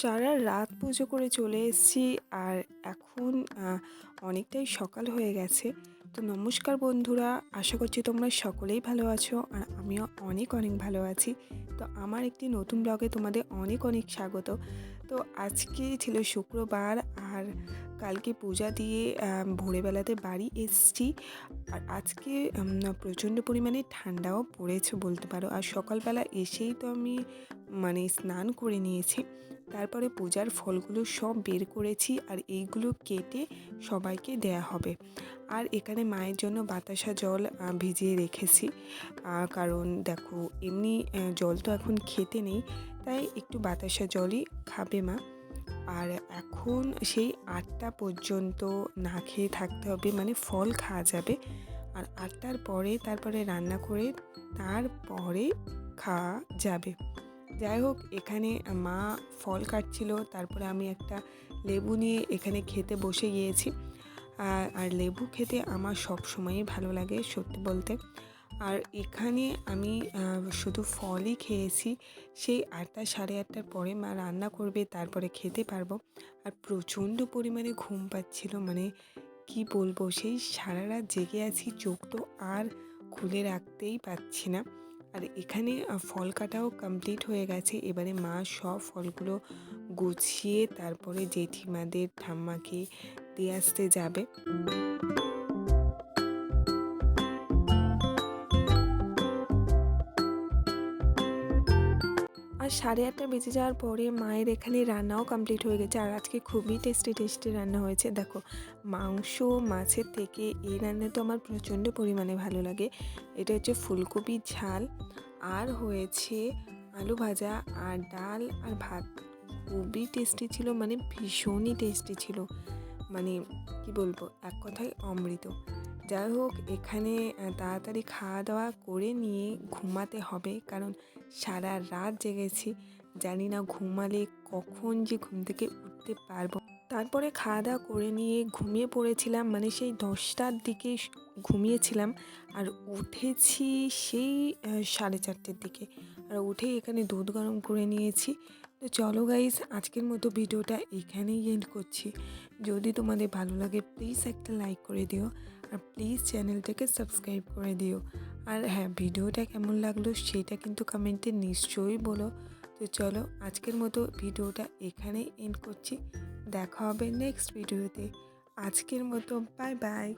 সারা রাত পুজো করে চলে এসেছি আর এখন অনেকটাই সকাল হয়ে গেছে। তো নমস্কার বন্ধুরা, আশা করছি তোমরা সকলেই ভালো আছো আর আমিও অনেক অনেক ভালো আছি। তো আমার একটি নতুন ব্লগে তোমাদের অনেক অনেক স্বাগত। তো আজকে ছিল শুক্রবার আর কালকে পূজা দিয়ে ভোরবেলাতে বাড়ি এসছি। আর আজকে প্রচণ্ড পরিমাণে ঠান্ডাও পড়েছে বলতে পারো। আর সকালবেলা এসেই তো আমি মানে স্নান করে নিয়েছি। তারপরে পূজার ফলগুলো সব বের করেছি আর এইগুলো কেটে সবাইকে দেয়া হবে। আর এখানে মায়ের জন্য বাতাসা জল ভিজিয়ে রেখেছি। কারণ দেখো, এমনি জল তো এখন খেতে নেই। তাই একটু বাতাসা জলই খাবে মা। আর এখন সেই আটটা পর্যন্ত না খেয়ে থাকতে হবে মানে ফল খাওয়া যাবে। আর আটটার পরে তারপরে রান্না করে তারপরে খাওয়া যাবে। যাই হোক, এখানে মা ফল কাটছিল, তারপরে আমি একটা লেবু নিয়ে এখানে খেতে বসে গিয়েছি। আর লেবু খেতে আমার সব সময়ই ভালো লাগে সত্যি বলতে। আর এখানে আমি শুধু ফলই খেয়েছি, সেই আটটা সাড়ে আটটার পরে মা রান্না করবে, তারপরে খেতে পারব। আর প্রচণ্ড পরিমাণে ঘুম পাচ্ছিল মানে কি বলব, সেই সারা রাত জেগে আছি, চোখ তো আর খুলে রাখতেই পাচ্ছি না। আর এখানে ফল কাটাও কমপ্লিট হয়ে গেছে, এবারে মা সব ফলগুলো গুছিয়ে, তারপরে জেঠিমাদের, ঠাম্মাকে দিয়ে আসতে যাবে। আর সাড়ে আটটা বেজে যাওয়ার পরে মায়ের এখানে রান্নাও কমপ্লিট হয়ে গেছে। আর আজকে খুবই টেস্টি টেস্টি রান্না হয়েছে। দেখো, মাংস, মাছের থেকে এই রান্না তো আমার প্রচণ্ড পরিমাণে ভালো লাগে। এটা হচ্ছে ফুলকপির ঝাল, আর হয়েছে আলু ভাজা, আর ডাল, আর ভাত। খুবই টেস্টি ছিল মানে ভীষণই টেস্টি ছিল। মানে কি বলব, এক কথায় অমৃত। যাই হোক এখানে তাড়াতাড়ি খাওয়া দাওয়া করে নিয়ে ঘুমাতে হবে। কারণ সারা রাত জেগেছি, জানি না ঘুমালে কখন যে ঘুম থেকে উঠতে পারব। তারপরে খাওয়া দাওয়া করে নিয়ে ঘুমিয়ে পড়েছিলাম মানে সেই দশটার দিকে ঘুমিয়েছিলাম। আর উঠেছি সেই সাড়ে চারটের দিকে। আর উঠে এখানে দুধ গরম করে নিয়েছি। তো চলো গাইজ আজকের মতো ভিডিওটা এখানেই এন্ড করছি। যদি তোমাদের ভালো লাগে প্লিজ একটা লাইক করে দিও। আর প্লিজ চ্যানেলটাকে সাবস্ক্রাইব করে দিও। আর হ্যাঁ ভিডিওটা কেমন লাগল সেটা কিন্তু কমেন্টে নিশ্চয়ই বলো। তো চলো, আজকের মতো ভিডিওটা এখানেই এন্ড করছি। দেখা হবে নেক্সট ভিডিওতে আজকের মতো বাই বাই